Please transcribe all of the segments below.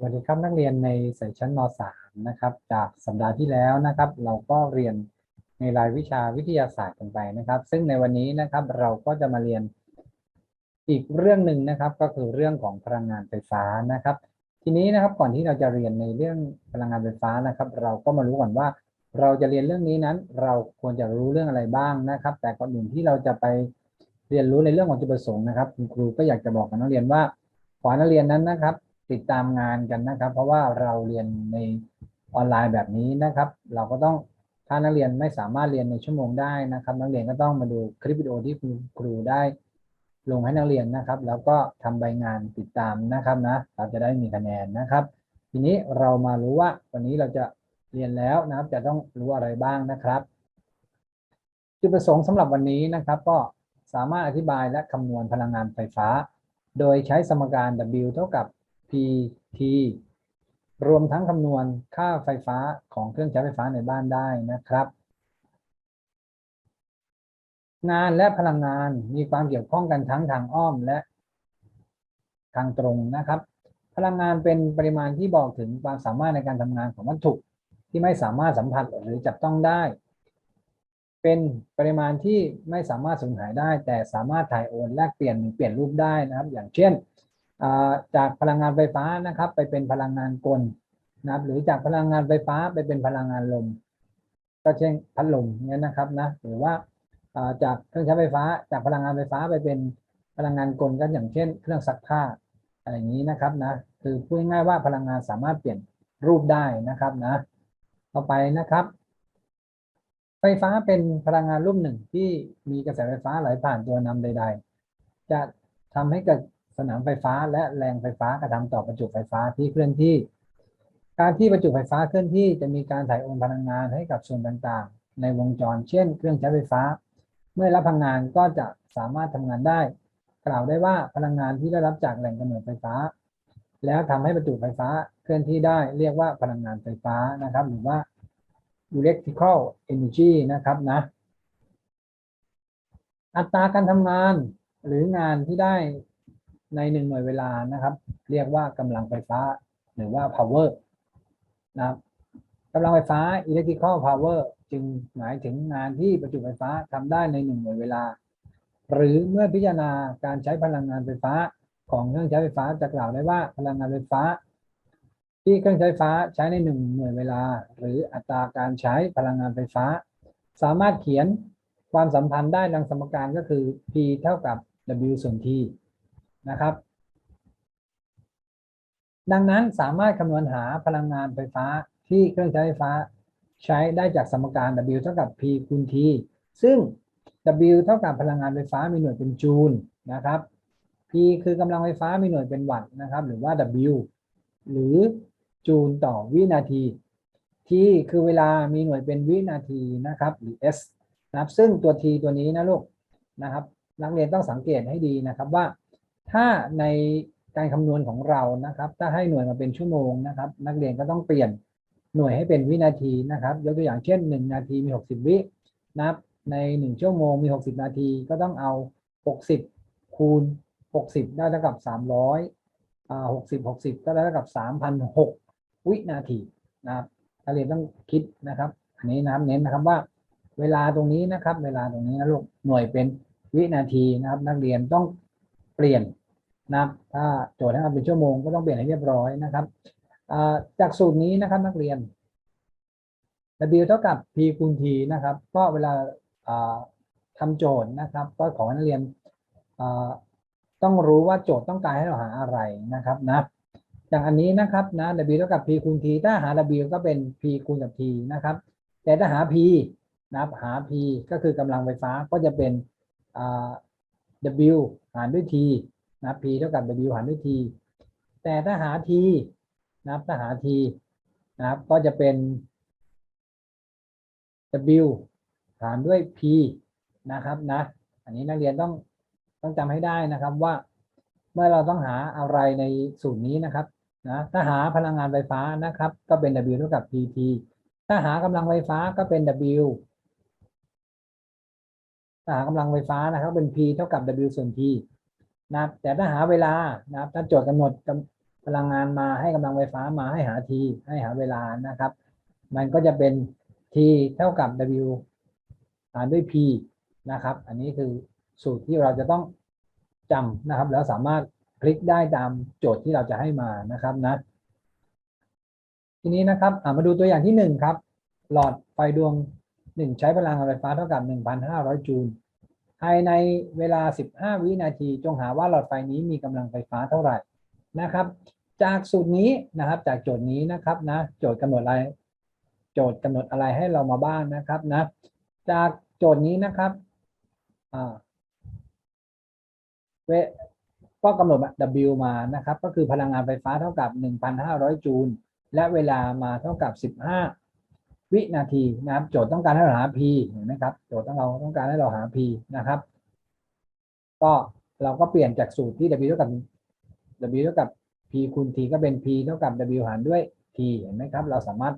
สวัสดีครับนักเรียนในสายชั้นม .3 นะครับ จากสัปดาห์ที่แล้วนะครับ เราก็เรียนในรายวิชาวิทยาศาสตร์กันไปนะครับ ซึ่งในวันนี้นะครับเราก็จะมาเรียนอีกเรื่องหนึ่งนะครับ ก็คือเรื่องของพลังงานไฟฟ้านะครับ ทีนี้นะครับก่อนที่เราจะเรียนในเรื่องพลังงานไฟฟ้านะครับ เราก็มารู้ก่อนว่า เราจะเรียนเรื่องนี้นั้น เราควรจะรู้เรื่องอะไรบ้างนะครับ แต่ก่อนอื่นที่เราจะไปเรียนรู้ในเรื่องของจุดประสงค์นะครับ คุณครูก็อยากจะบอกกับนักเรียนว่าขอนักเรียนนั้นนะครับ ติดตามงานกันนะครับ เพราะว่าเราเรียนในออนไลน์แบบนี้นะครับ เราก็ต้องถ้านักเรียนไม่สามารถเรียนในชั่วโมงได้นะครับ นักเรียนก็ต้องมาดูคลิปวิดีโอที่คุณครูได้ ลงให้นักเรียนนะครับ แล้วก็ทำใบงานติดตามนะครับนะเราจะได้มีคะแนนนะครับ ทีนี้เรามารู้ว่าวันนี้เราจะเรียนแล้วนะครับ จะต้องรู้อะไรบ้างนะครับ จุดประสงค์สำหรับวันนี้นะครับ ก็สามารถอธิบายและคำนวณพลังงานไฟฟ้า โดยใช้สมการ W เท่ากับ PT รวมทั้งคำนวณค่าไฟฟ้าของเครื่องใช้ไฟฟ้าในบ้านได้นะครับ งานและพลังงานมีความเกี่ยวข้องกันทั้งทางอ้อมและทางตรงนะครับ พลังงานเป็นปริมาณที่บอกถึงความสามารถในการทำงานของวัตถุที่ไม่สามารถสัมผัสหรือจับต้องได้ เป็นปริมาณที่ไม่สามารถสูญหายได้ แต่สามารถถ่ายโอนแลกเปลี่ยนหรือเปลี่ยนรูปได้นะครับ อย่างเช่น จากพลังงานไฟฟ้านะครับ ไปเป็นพลังงานกลนะครับ หรือจากพลังงานไฟฟ้าไปเป็นพลังงานลม ก็เช่นพัดลมเนี่ยนะครับนะหรือว่าจากเครื่องใช้ไฟฟ้า จากพลังงานไฟฟ้าไปเป็นพลังงานกลก็อย่างเช่น เครื่องซักผ้าอะไรอย่างนี้นะครับนะคือพูดง่ายว่าพลังงานสามารถเปลี่ยนรูปได้นะครับนะ ต่อไปนะครับ ไฟฟ้าเป็นพลังงานรูปหนึ่งที่มีกระแสไฟฟ้าไหลผ่านตัวนำใด ๆ จะทำให้เกิด สนามไฟฟ้า และแรงไฟฟ้ากระทำต่อประจุไฟฟ้าที่เคลื่อนที่ การที่ประจุไฟฟ้าเคลื่อนที่จะมีการถ่ายโอนพลังงานให้กับส่วนต่างๆ ในวงจร เช่น เครื่องใช้ไฟฟ้า เมื่อรับพลังงานก็จะสามารถทำงานได้ กล่าวได้ว่าพลังงานที่ได้รับจากแหล่งกำเนิดไฟฟ้า แล้วทำให้ประจุไฟฟ้าเคลื่อนที่ได้เรียกว่าพลังงานไฟฟ้านะครับ หรือว่า electrical energy นะครับนะอัตราการทำงานหรืองานที่ได้ ในหนึ่งหน่วยเวลานะครับ เรียกว่ากำลังไฟฟ้าหรือว่า power นะครับกำลังไฟฟ้า electrical power จึงหมายถึงงานที่ประจุไฟฟ้าทำได้ในหนึ่งหน่วยเวลา หรือเมื่อพิจารณาการใช้พลังงานไฟฟ้าของเครื่องใช้ไฟฟ้าจะกล่าวได้ว่าพลังงานไฟฟ้า ที่เครื่องใช้ไฟฟ้าใช้ในหนึ่งหน่วยเวลา หรืออัตราการใช้พลังงานไฟฟ้า สามารถเขียนความสัมพันธ์ได้ดังสมการก็คือ P เท่ากับ W ส่วน T นะครับ ดังนั้นสามารถคำนวณหาพลังงานไฟฟ้าที่เครื่องใช้ไฟฟ้าใช้ได้จากสมการ W เท่ากับ P คูณ T ซึ่ง W เท่ากับพลังงานไฟฟ้ามีหน่วยเป็นจูลนะครับ P คือกำลังไฟฟ้ามีหน่วยเป็นวัตต์นะครับ หรือว่า W หรือจูลต่อวินาที T คือเวลามีหน่วยเป็นวินาทีนะครับ หรือ S นะครับ ซึ่งตัว T ตัวนี้นะลูกนะครับ นักเรียนต้องสังเกตให้ดีนะครับว่า ถ้าในการคำนวณของเรานะครับ ถ้าให้หน่วยมาเป็นชั่วโมงนะครับ นักเรียนก็ต้องเปลี่ยนหน่วยให้เป็นวินาทีนะครับ ยกตัวอย่างเช่น 1 นาทีมี 60 วินะครับใน 1 ชั่วโมงมี 60 นาทีก็ต้องเอา 60 คูณ 60 ได้เท่ากับ 300อ่า60 60 ก็ได้เท่ากับ 3,006 วินาทีนะครับนักเรียนต้องคิดนะครับ อันนี้นะครับเน้นนะครับว่าเวลาตรงนี้นะครับ เวลาตรงนี้นะลูกหน่วยเป็นวินาทีนะครับ นักเรียนต้องเปลี่ยน นะครับถ้าโจทย์ให้มันเป็นชั่วโมงก็ต้องเปลี่ยนให้เรียบร้อยนะครับจากสูตรนี้นะครับนักเรียน W เท่ากับ P คูณ T นะครับ ก็เวลาอ่าทำโจทย์นะครับ ก็ขอให้นักเรียนต้องรู้ว่าโจทย์ต้องการให้เราหาอะไรนะครับนะอย่างอันนี้นะครับนะ W เท่ากับ P คูณ T ถ้าหา W ก็เป็น P คูณกับ T นะครับ แต่ถ้าหา P นะครับหา P ก็คือกำลังไฟฟ้าก็จะเป็น W หารด้วย T นับ P เท่ากับ W หารด้วย T แต่ถ้าหา T นะครับถ้าหา T นะครับ ก็จะเป็น W หารด้วย P นะครับนะ อันนี้นักเรียนต้องต้องจำให้ได้นะครับว่าเมื่อเราต้องหาอะไรในสูตรนี้นะครับนะถ้าหาพลังงานไฟฟ้านะครับ ก็เป็น W เท่ากับ PT ถ้าหากำลังไฟฟ้าก็เป็น W ถ้าหากำลังไฟฟ้านะครับเป็น P เท่ากับ W ส่วน T นับแต่ถ้าหาเวลานะครับถ้าโจทย์กำหนดกำพลังงานมาให้กำลังไฟฟ้ามาให้หา t ให้หาเวลานะครับ มันก็จะเป็น t เท่ากับ w หารด้วย p นะครับ อันนี้คือสูตรที่เราจะต้องจำนะครับ แล้วสามารถคลิกได้ตามโจทย์ที่เราจะให้มานะครับนะทีนี้นะครับมาดูตัวอย่างที่หนึ่งครับ หลอดไฟดวงหนึ่งใช้พลังงานไฟฟ้าเท่ากับ 1,500 จูล ภายในเวลา 15 วินาที จงหาว่าหลอดไฟนี้มีกำลังไฟฟ้าเท่าไหร่นะครับ จากสูตรนี้นะครับจากโจทย์นี้นะครับนะโจทย์กำหนดอะไร โจทย์กำหนดอะไรให้เรามาบ้างนะครับนะจากโจทย์นี้นะครับเวก็กำหนด W มานะครับ ก็คือพลังงานไฟฟ้าเท่ากับ 1,500 จูลและเวลามาเท่ากับ 15 วินาทีนะครับ โจทย์ต้องการให้เราหา P เห็นไหมครับ โจทย์ต้องเราต้องการให้เราหา P นะครับ ก็เราก็เปลี่ยนจากสูตรที่ W เท่ากับ W เท่ากับ P คูณ T ก็เป็น P เท่ากับ W หารด้วย T เห็นไหมครับ เราสามารถ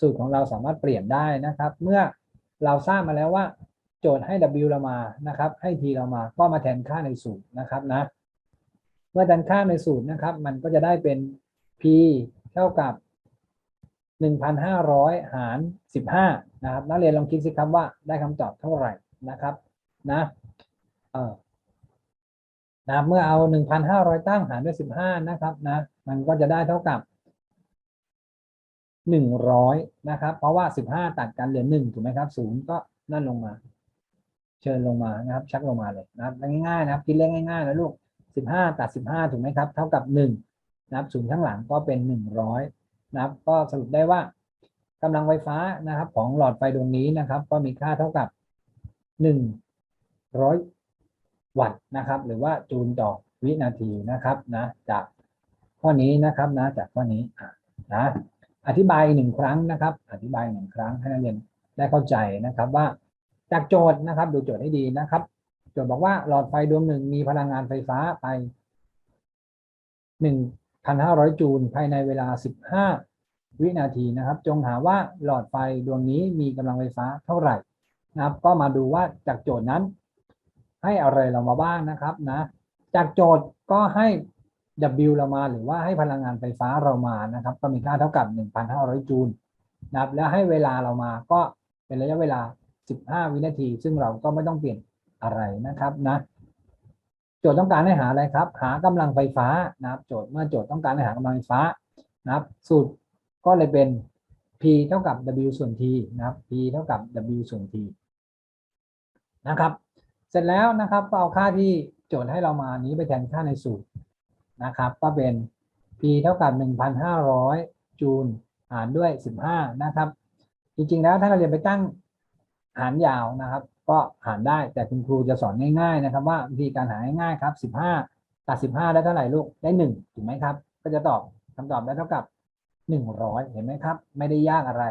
สูตรของเราสามารถเปลี่ยนได้นะครับ เมื่อเราทราบมาแล้วว่า โจทย์ให้ W เรามานะครับ ให้ T เรามาก็มาแทนค่าในสูตรนะครับนะ เมื่อแทนค่าในสูตรนะครับ มันก็จะได้เป็น P เท่ากับ 1,500 หาร 15 นะครับ นักเรียนลองคิดสิครับว่าได้คำตอบเท่าไหร่นะครับนะเออนะเมื่อเอา 1,500 ตั้งหารด้วย 15 นะครับนะมันก็จะได้เท่ากับ 100 นะครับ เพราะว่า 15 ตัดกันเหลือ1ถูกไหมครับ0ก็นั่นลงมา เชิญลงมานะครับ ชักลงมาเลยนะครับง่ายๆนะครับคิดเลขง่ายๆนะลูก 15 ตัด 15 ถูกไหมครับ เท่ากับ 1 นะครับศูนย์ข้างหลังก็เป็น 100 นะครับ ก็สรุปได้ว่ากำลังไฟฟ้านะครับ ของหลอดไฟดวงนี้นะครับ ก็มีค่าเท่ากับ100วัตต์นะครับ หรือว่าจูลต่อวินาทีนะครับนะ จากข้อนี้นะครับนะ จากข้อนี้นะอธิบายหนึ่งครั้งนะครับ อธิบายหนึ่งครั้งให้นักเรียนได้เข้าใจนะครับว่าจากโจทย์นะครับ ดูโจทย์ให้ดีนะครับ โจทย์บอกว่าหลอดไฟดวงหนึ่งมีพลังงานไฟฟ้าไปหนึ่ง พันห้าร้อยจูลภายในเวลาสิบห้าวินาทีนะครับ จงหาว่าหลอดไฟดวงนี้มีกำลังไฟฟ้าเท่าไหร่นะครับ ก็มาดูว่าจากโจทย์นั้น ให้อะไรเรามาบ้างนะครับนะจากโจทย์ก็ให้ W เรามาหรือว่าให้พลังงานไฟฟ้าเรามานะครับ ก็มีค่าเท่ากับ 1,500 จูลนะครับ แล้วให้เวลาเรามาก็เป็นระยะเวลา 15 วินาที ซึ่งเราก็ไม่ต้องเปลี่ยนอะไรนะครับนะ โจทย์ต้องการให้หาอะไรครับ หากำลังไฟฟ้านะครับ โจทย์เมื่อโจทย์ต้องการให้หากำลังไฟฟ้านะครับ สูตรก็เลยเป็น P เท่ากับ W ส่วน T นะครับ P เท่ากับ W ส่วน T นะครับ เสร็จแล้วนะครับเอาค่าที่โจทย์ให้เรามานี้ไปแทนค่าในสูตรนะครับ ก็เป็น P เท่ากับ 1,500 จูลหารด้วย 15 นะครับ จริงๆแล้วถ้าเราเรียนไปตั้งหารยาวนะครับ ก็หารได้แต่คุณครูจะสอนง่ายๆนะครับ ว่าวิธีการหาง่ายๆครับ 15ตัด15 ได้เท่าไหร่ลูกได้ 1 ถูกไหมครับ ก็จะตอบคำตอบได้เท่ากับ 100 เห็นไหมครับ ไม่ได้ยากอะไร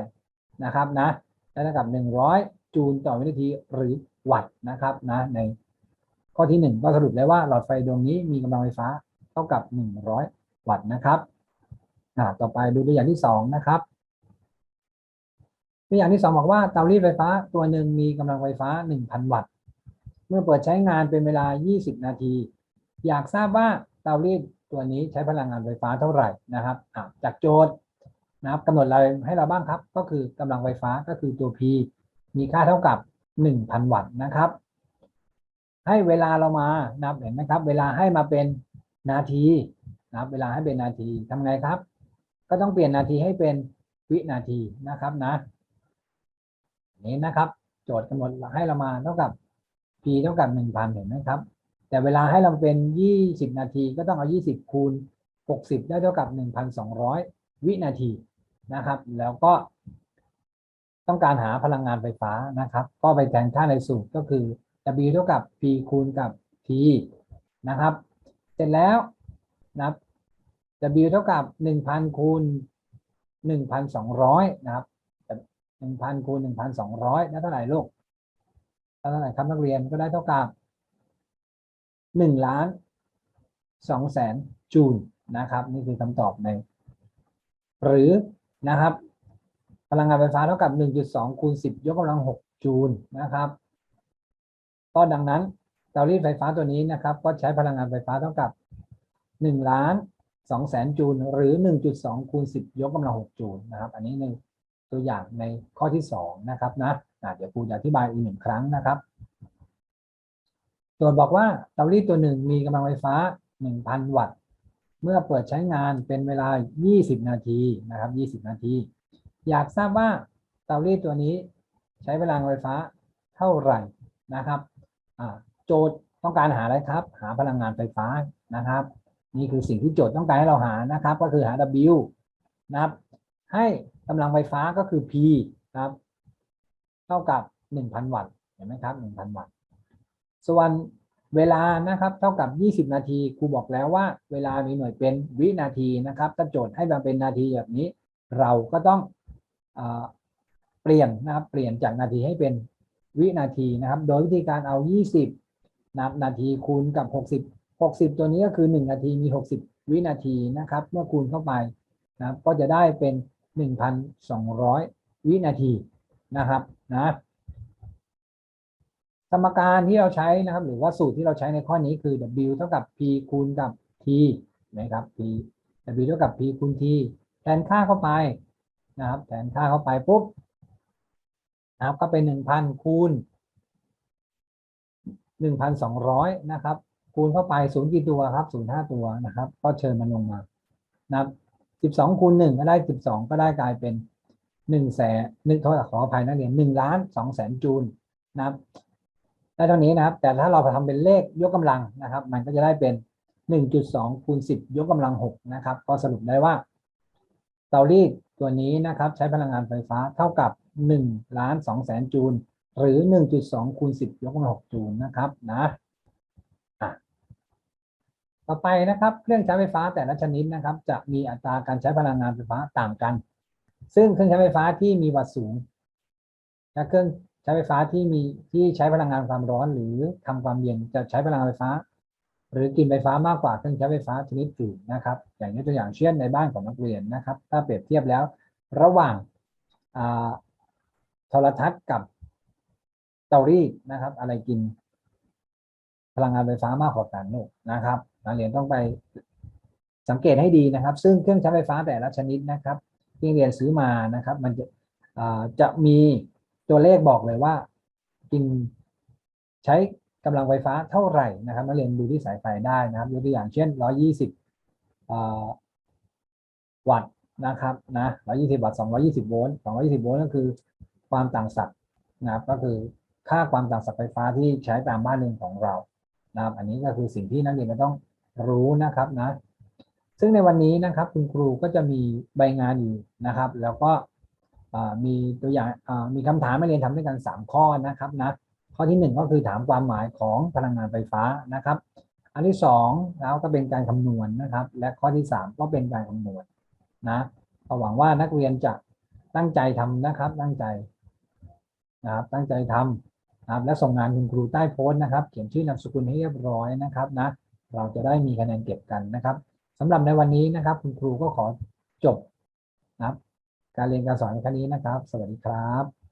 นะครับนะได้เท่ากับ 100 จูลต่อวินาทีหรือวัตต์นะครับนะในข้อที่ 1 ก็สรุปได้ว่าหลอดไฟดวงนี้มีกำลังไฟฟ้าเท่ากับ 100 วัตต์นะครับอ่าต่อไปดูตัวอย่างที่ 2 นะครับ ตัวอย่างที่2บอกว่าเตารีดไฟฟ้าตัวหนึ่งมีกำลังไฟฟ้า 1,000 วัตต์ เมื่อเปิดใช้งานเป็นเวลา 20 นาที อยากทราบว่าเตารีดตัวนี้ใช้พลังงานไฟฟ้าเท่าไหร่นะครับจากโจทย์นะครับกำหนดอะไรให้เราบ้างครับ ก็คือกำลังไฟฟ้าก็คือตัว P มีค่าเท่ากับ 1,000 วัตต์นะครับ ให้เวลาเรามานะครับเห็นไหมครับ เวลาให้มาเป็นนาทีนะครับ เวลาให้เป็นนาทีทำไงครับ ก็ต้องเปลี่ยนนาทีให้เป็นวินาทีนะครับนะ นี้นะครับ โจทย์กำหนดให้เรามาเท่ากับ p เท่ากับ1,000เห็นไหมครับ แต่เวลาให้เราเป็น20นาทีก็ต้องเอา20คูณ60ได้เท่ากับ1,200วินาทีนะครับ แล้วก็ ต้องการหาพลังงานไฟฟ้านะครับ ก็ไปแทนค่าในสูตรก็คือ W เท่ากับ P คูณกับ T นะครับ เสร็จแล้วนะครับ W เท่ากับ 1,000คูณ1,200 นะครับ หนึ่งพันคูณหนึ่งพันสองร้อยได้เท่าไหร่ลูกเท่าไหร่ครับนักเรียนก็ได้เท่ากับหนึ่งล้านสองแสนจูลนะครับ นี่คือคำตอบใน หรือนะครับ พลังงานไฟฟ้าเท่ากับหนึ่งจุดสองคูณสิบยกกำลังหกจูลนะครับก็ดังนั้นเตารีดไฟฟ้าตัวนี้นะครับ ก็ใช้พลังงานไฟฟ้าเท่ากับหนึ่งล้าน200,000จูลหรือ 1.2คูณ10 ยกกำลัง6จูลนะครับ อันนี้ใน ตัวอย่างในข้อที่ 2 นะครับนะเดี๋ยวครูจะอธิบายอีกหนึ่งครั้งนะครับโจทย์บอกว่าเตารีดตัวหนึ่งมีกำลังไฟฟ้า 1,000 วัตต์ เมื่อเปิดใช้งานเป็นเวลา 20 นาทีนะครับ 20 นาที อยากทราบว่าเตารีดตัวนี้ใช้พลังไฟฟ้าเท่าไหร่นะครับโจทย์ต้องการหาอะไรครับ หาพลังงานไฟฟ้านะครับ นี่คือสิ่งที่โจทย์ต้องการให้เราหานะครับ ก็คือหา W นะครับ ให้ กำลังไฟฟ้าก็คือ P ครับ เท่ากับ 1,000 วัตต์เห็นไหมครับ 1,000 วัตต์ ส่วนเวลานะครับเท่ากับ 20 นาทีครูบอกแล้วว่า เวลามีหน่วยเป็นวินาทีนะครับถ้าโจทย์ให้มาเป็นนาทีแบบนี้ เราก็ต้องเอเปลี่ยนนะครับเปลี่ยนจากนาทีให้เป็นวินาทีนะครับ โดยวิธีการเอา 20นับนาทีคูณกับ 60 60 ตัวนี้ก็คือ 1 นาทีมี 60 วินาทีนะครับ เมื่อคูณเข้าไปนะครับก็จะได้เป็น 1,200 วินาทีนะครับนะสมการที่เราใช้นะครับ หรือว่าสูตรที่เราใช้ในข้อนี้คือ W เท่ากับ P คูณกับ T นะครับ P W เท่ากับ P คูณ T แทนค่าเข้าไปนะครับ แทนค่าเข้าไปปุ๊บนะครับก็เป็นหนึ่งพันคูณหนึ่งพันสองร้อยนะครับ คูณเข้าไปศูนย์กี่ตัวครับศูนย์ห้าตัวนะครับ ก็เชิญมันลงมานะครับ สิบสองคูณหนึ่งก็ได้สิบสองก็ได้กลายเป็นหนึ่งแสนหนึ่งขออภัยนักเรียนหนึ่งล้านสองแสนจูลนะครับได้เท่านี้นะครับ แต่ถ้าเราทำเป็นเลขยกกำลังนะครับ มันก็จะได้เป็น1.2คูณ10ยกกำลัง6นะครับ ก็สรุปได้ว่าเตารีดตัวนี้นะครับ ใช้พลังงานไฟฟ้าเท่ากับ1ล้าน2แสนจูลหรือ1.2คูณ10ยกกำลัง6จูลนะครับนะ ต่อไปนะครับ เครื่องใช้ไฟฟ้าแต่ละชนิดนะครับ จะมีอัตราการใช้พลังงานไฟฟ้าต่างกัน ซึ่งเครื่องใช้ไฟฟ้าที่มีวัตต์สูง และเครื่องใช้ไฟฟ้าที่มีที่ใช้พลังงานความร้อน หรือทำความเย็นจะใช้พลังงานไฟฟ้า หรือกินไฟฟ้ามากกว่าเครื่องใช้ไฟฟ้าชนิดอื่นนะครับ อย่างยกตัวอย่างเช่นในบ้านของนักเรียนนะครับ ถ้าเปรียบเทียบแล้ว ระหว่างอ่าโทรทัศน์กับเตารีดนะครับ อะไรกิน พลังงานไฟฟ้ามากกว่ากันลูกนะครับนักเรียนต้องไปสังเกตให้ดีนะครับ ซึ่งเครื่องใช้ไฟฟ้าแต่ละชนิดนะครับที่เรียนซื้อมานะครับ มันจะจะมีตัวเลขบอกเลยว่ากินใช้กำลังไฟฟ้าเท่าไหร่นะครับนักเรียนดูที่สายไฟได้นะครับยกตัวอย่างเช่น 120อ่าวัตต์นะครับนะ120 วัตต์220 โวลต์220 โวลต์ก็คือความต่างศักย์นะครับก็คือค่าความต่างศักย์ไฟฟ้าที่ใช้ตามบ้านเรือนของเรา นะครับ อันนี้ก็คือสิ่งที่นักเรียนจะต้องรู้นะครับนะ ซึ่งในวันนี้นะครับคุณครูก็จะมีใบงานอยู่นะครับ แล้วก็มีตัวอย่างมีคำถามให้เรียนทำด้วยกัน 3 ข้อนะครับนะข้อที่ 1 ก็คือถามความหมายของพลังงานไฟฟ้านะครับ อันที่2แล้วก็เป็นการคำนวณนะครับ และข้อที่ 3 ก็เป็นการคำนวณนะก็หวังว่านักเรียนจะตั้งใจทำนะครับ ตั้งใจนะครับตั้งใจทำ นะครับและส่งงานคุณครูใต้โพสต์นะครับ เขียนชื่อนามสกุลให้เรียบร้อยนะครับนะเราจะได้มีคะแนนเก็บกันนะครับสำหรับในวันนี้นะครับ คุณครูก็ขอจบนะครับ การเรียนการสอนในครั้งนี้นะครับ สวัสดีครับ